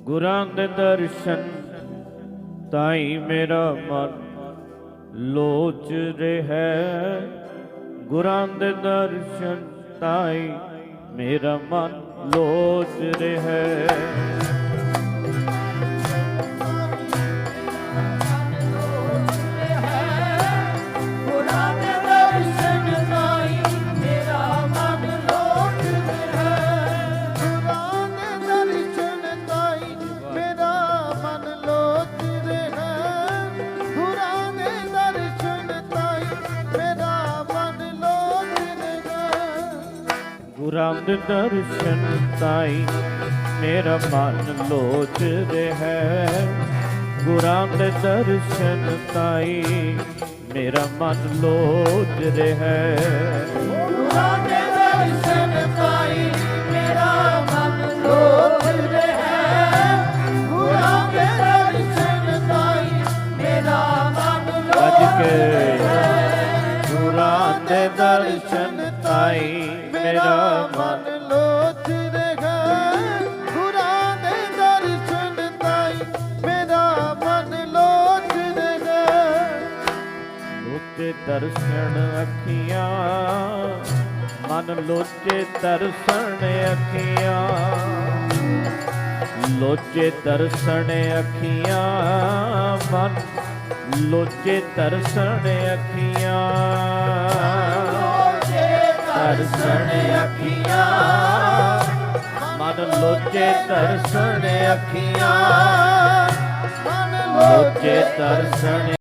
ਗੁਰਾਂ ਦੇ ਦਰਸ਼ਨ ਤਾਈ ਮੇਰਾ ਮਨ ਲੋਚ ਰਿਹਾ। ਗੁਰਾਂ ਦੇ ਦਰਸ਼ਨ ਤਾਈ ਮੇਰਾ ਮਨ ਲੋਚ ਰਿਹਾ। ਗੁਰਾਂ ਦੇ ਦਰਸ਼ਨ ਤਾਈ ਮੇਰਾ ਮਨ ਲੋਚ ਰਿਹਾ ਗੁਰਾਂ ਦੇ ਦਰਸ਼ਨ ਤਾਈ ਮੇਰਾ ਮਨ ਲੋਚ ਰਿਹਾ ਗੁਰਾਂ ਦੇ ਦਰਸ਼ਨ ਤਾਈ ਮੇਰਾ ਮਨ ਲੋਟ ਰਿਹਾ ਗੁਰਾਂ ਦੇ ਦਰਸ਼ਨ ਤਾਈ ਮੇਰਾ ਮਨ ਲੋਟ ਕੇ ਗੁਰਾਂ ਦੇ ਦਰਸ਼ਨ ਤਾਈ ਮੇਰਾ ਮਨ ਲੋਚ ਰਿਹਾ ਗੁਰਾਂ ਦੇ ਦਰਸ਼ਨ ਤਾਈ ਮੇਰਾ ਮਨ ਲੋਚ ਰਿਹਾ ਲੋਚੇ ਦਰਸ਼ਨ ਅੱਖੀਆਂ, ਮਨ ਲੋਚੇ ਦਰਸ਼ਨ ਅੱਖੀਆਂ। ਲੋਚੇ ਦਰਸ਼ਨ ਅੱਖੀਆਂ, ਮਨ ਲੋਚੇ ਦਰਸ਼ਨ ਅੱਖੀਆਂ। ਦਰਸ਼ਨ ਅੱਖੀਆਂ। ਮਨ ਲੋਚੇ ਦਰਸ਼ਨ ਅੱਖੀਆਂ। ਮਨ ਲੋਚੇ ਦਰਸ਼ਨ